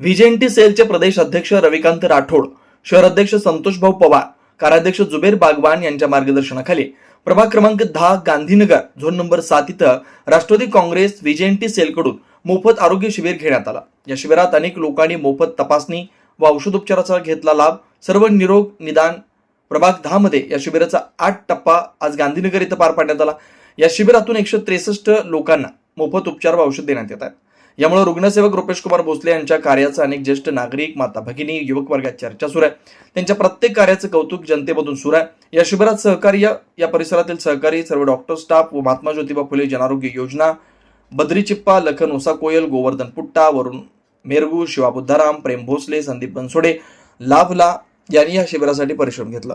व्हिजेंटी सेलचे प्रदेश अध्यक्ष रविकांत राठोड शहर अध्यक्ष संतोष भाऊ पवार कार्याध्यक्ष जुबेर बागवान यांच्या मार्गदर्शनाखाली. प्रभाग क्रमांक दहा गांधीनगर झोन नंबर सात इथं राष्ट्रवादी काँग्रेस व्हिजेंटी सेलकडून मोफत आरोग्य शिबिर घेण्यात आला. या शिबिरात अनेक लोकांनी मोफत तपासणी व औषधोपचाराचा घेतला लाभ सर्व निरोग निदान प्रभाग दहा मध्ये या शिबिराचा आठ टप्पा आज गांधीनगर इथं पार पाडण्यात आला. या शिबिरातून एकशे त्रेसष्ट लोकांना मोफत उपचार व औषध देण्यात येत आहेत. यामुळे रुग्णसेवक रुपेश कुमार भोसले यांच्या कार्याचा अनेक ज्येष्ठ नागरिक माता भगिनी युवक वर्गात चर्चा सुरू आहे. त्यांच्या प्रत्येक कार्याचं कौतुक जनतेमधून सुरू आहे. या शिबिरात सहकार्य या परिसरातील सहकारी सर्व डॉक्टर स्टाफ व महात्मा ज्योतिबा फुले जनारोग्य योजना बद्री चिप्पा लखन ओसा कोयल गोवर्धन पुट्टा वरुण मेरगू शिवा बुद्धाराम प्रेम भोसले संदीप बनसोडे लाभला यांनी या शिबिरासाठी परिश्रम घेतला.